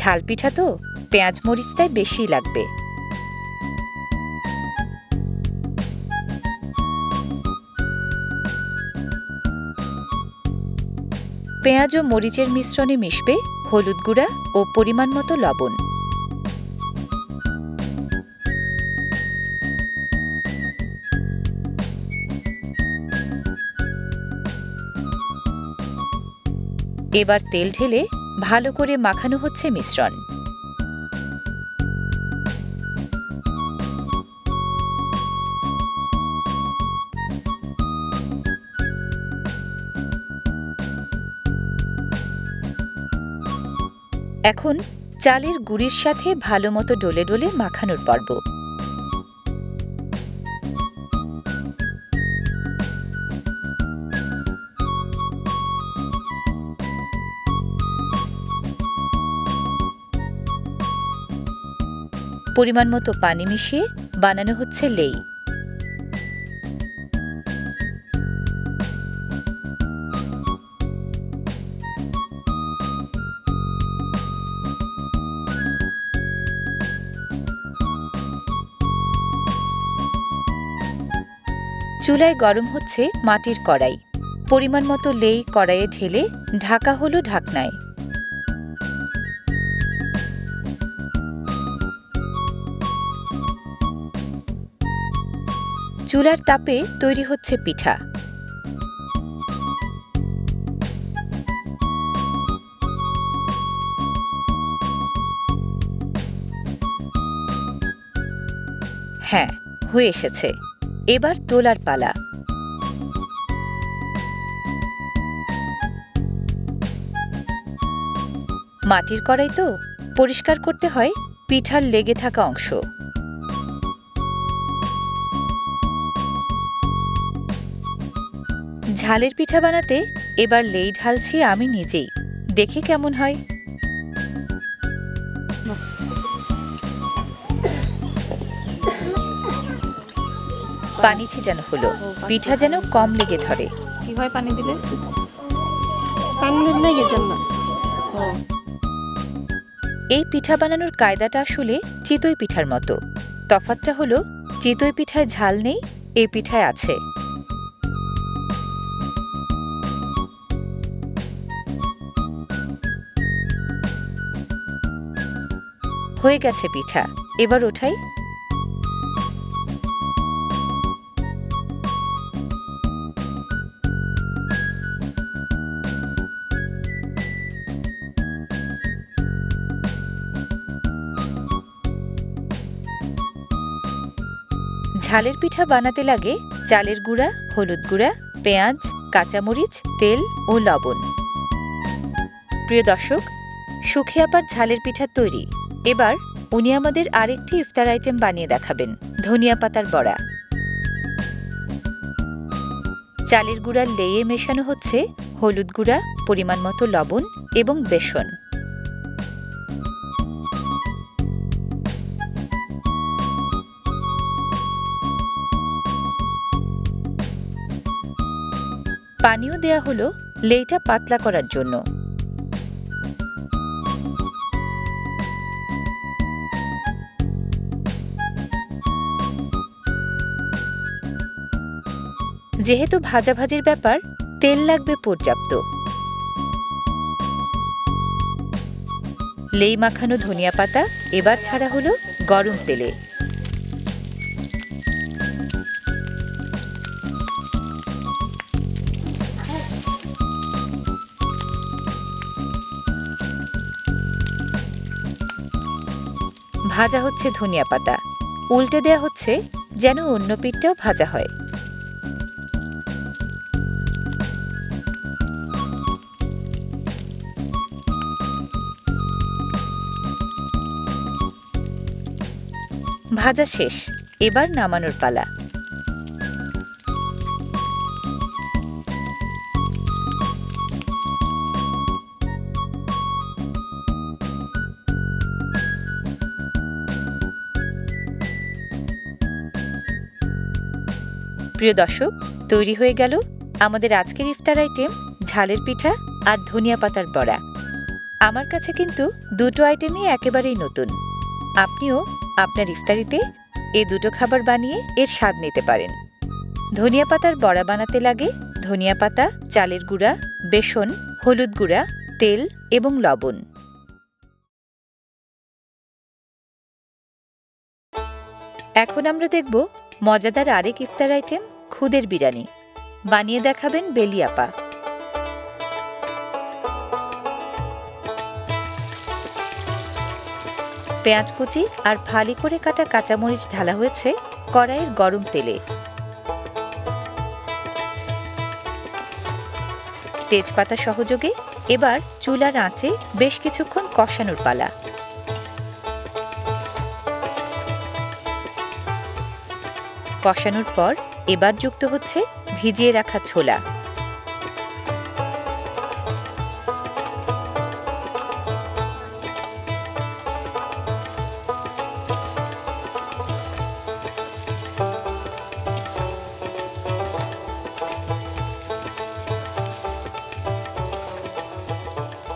ঝাল পিঠা তো পেঁয়াজ মরিচ তাই বেশিই লাগবে। পেঁয়াজ ও মরিচের মিশ্রণে মিশবে হলুদ গুঁড়া ও পরিমাণ মতো লবণ। এবার তেল ঢেলে ভালো করে মাখানো হচ্ছে মিশ্রণ। এখন চালের গুড়ির সাথে ভালো মতো ডলে ডলে মাখানোর পর্ব। পরিমাণ মতো পানি মিশিয়ে বানানো হচ্ছে লেই। চুলায় গরম হচ্ছে মাটির কড়াই। পরিমাণ মতো লেই কড়াইয়ে ঢেলে ঢাকা হলো ঢাকনায়। চুলার তাপে তৈরি হচ্ছে পিঠা। হ্যাঁ হয়ে এসেছে। এবার তোলার পালা। মাটির কড়াই তো, পরিষ্কার করতে হয় পিঠার লেগে থাকা অংশ। ঝালের পিঠা বানাতে এবার লেই ঢালছি আমি নিজেই। দেখে কেমন হয়। পানি ছিটানো হলো। পিঠা যেন কম লেগে ধরে। কীভাবে পানি দিলে? পানি দিলে না। এই পিঠা বানানোর কায়দাটা আসলে চিতই পিঠার মতো। তফাতটা হলো চিতই পিঠায় ঝাল নেই এই পিঠায় আছে। হয়ে গেছে পিঠা। এবার ওঠাই। ঝালের পিঠা বানাতে লাগে চালের গুঁড়া, হলুদ গুঁড়া, পেঁয়াজ, কাঁচামরিচ, তেল ও লবণ। প্রিয় দর্শক, সুখে আপার ঝালের পিঠা তৈরি। এবার উনি আমাদের আরেকটি ইফতার আইটেম বানিয়ে দেখাবেন, ধনিয়া পাতার বড়া। চালের গুঁড়ার লেয়ে মেশানো হচ্ছে হলুদ গুঁড়া, পরিমাণ মতো লবণ এবং বেসন। পানিও দেয়া হলো লেইটা পাতলা করার জন্য। যেহেতু ভাজাভাজির ব্যাপার, তেল লাগবে পর্যাপ্ত। লেই মাখানো ধনিয়া পাতা, এবার ছাড়া হলো গরম তেলে। ভাজা হচ্ছে ধনিয়া পাতা। উল্টে দেয়া হচ্ছে যেন অন্য পিঠটাও ভাজা হয়। ভাজা শেষ, এবার নামানোর পালা। প্রিয় দর্শক, তৈরি হয়ে গেল আমাদের আজকের ইফতার আইটেম, ঝালের পিঠা আর ধনিয়া পাতার বড়া। আমার কাছে কিন্তু দুটো আইটেমই একেবারেই নতুন। আপনিও আপনার ইফতারিতে এ দুটো খাবার বানিয়ে এর স্বাদ নিতে পারেন। ধনিয়া পাতার বড়া বানাতে লাগে। ধনিয়া পাতা, চালের গুঁড়া, বেসন, হলুদ গুঁড়া, তেল এবং লবণ। এখন আমরা দেখব মজাদার আরেক ইফতার আইটেম, খুদের বিরিয়ানি। বানিয়ে দেখাবেন বেলিয়াপা। পেঁয়াজ কুচি আর ফালি করে কাটা কাঁচামরিচ ঢালা হয়েছে কড়াইয়ের গরম তেলে। তেজপাতা সহযোগে এবার চুলার আঁচে বেশ কিছুক্ষণ কষানোর পালা। কষানোর পর এবার যুক্ত হচ্ছে ভিজিয়ে রাখা ছোলা।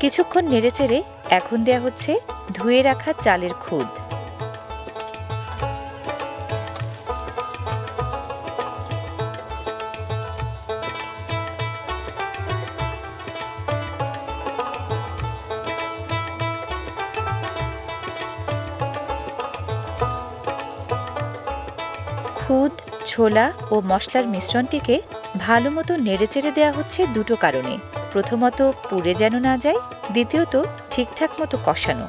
কিছুক্ষণ নেড়েচেড়ে এখন দেয়া হচ্ছে ধুয়ে রাখা চালের খুদ। খুদ, ছোলা ও মশলার মিশ্রণটিকে ভালো মতো নেড়েচেড়ে দেওয়া হচ্ছে দুটো কারণে। প্রথমত পুড়ে যেন না যায়, দ্বিতীয়ত ঠিকঠাক মতো কষানো।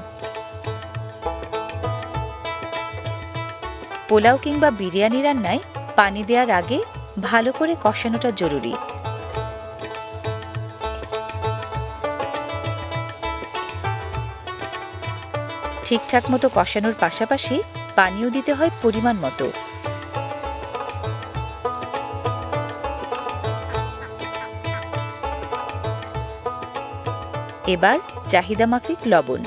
পোলাও কিংবা বিরিয়ানি রান্নায় পানি দেওয়ার আগে ভালো করে কষানোটা জরুরি। ঠিকঠাক মতো কষানোর পাশাপাশি পানিও দিতে হয় পরিমাণ মতো। এবার চাহিদা মাফিক লবণ।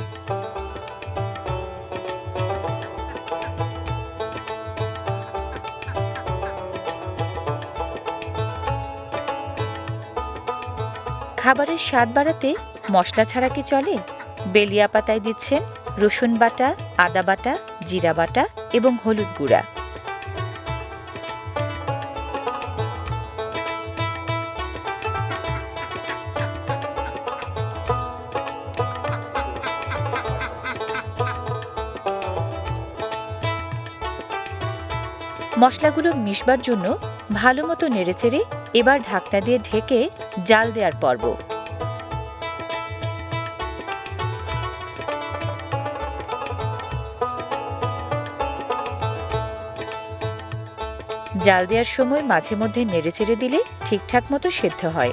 খাবারের স্বাদ বাড়াতে মশলা ছাড়া কি চলে? বেলিয়া পাতায় দিচ্ছেন রসুন বাটা, আদা বাটা, জিরা বাটা এবং হলুদ গুঁড়া। মশলাগুলো মিশবার জন্য ভালো মতো নেড়েচেড়ে এবার ঢাকনা দিয়ে ঢেকে জাল দেওয়ার পর্ব। জাল দেওয়ার সময় মাঝে মধ্যে নেড়েচেড়ে দিলে ঠিকঠাক মতো সেদ্ধ হয়।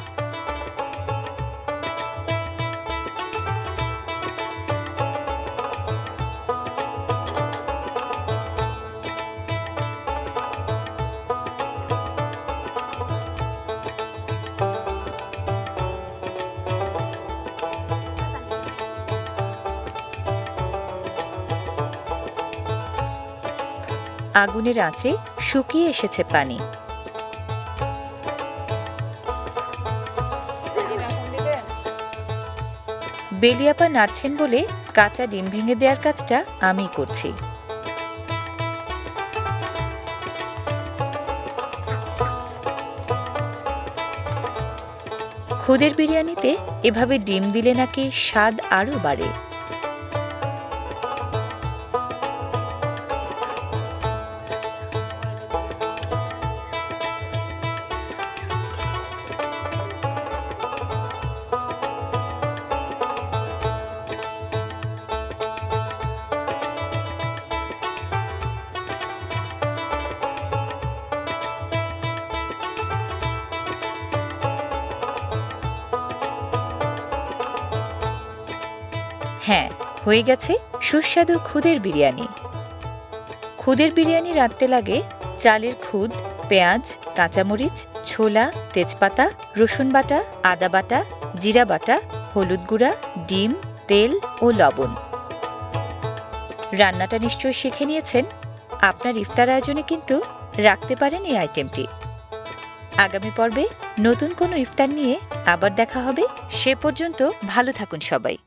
আগুনের আঁচে শুকিয়ে এসেছে পানি। বেলিয়াপা নাড়ছেন বলে কাঁচা ডিম ভেঙে দেওয়ার কাজটা আমি করছি। খুদের বিরিয়ানিতে এভাবে ডিম দিলে নাকি স্বাদ আরও বাড়ে। হ্যাঁ হয়ে গেছে সুস্বাদু খুদের বিরিয়ানি। খুদের বিরিয়ানি রাঁধতে লাগে চালের খুদ, পেঁয়াজ, কাঁচামরিচ, ছোলা, তেজপাতা, রসুন বাটা, আদা বাটা, জিরা বাটা, হলুদ গুঁড়া, ডিম, তেল ও লবণ। রান্নাটা নিশ্চয়ই শিখে নিয়েছেন। আপনার ইফতার আয়োজনে কিন্তু রাখতে পারেন এই আইটেমটি। আগামী পর্বে নতুন কোনো ইফতার নিয়ে আবার দেখা হবে। সে পর্যন্ত ভালো থাকুন সবাই।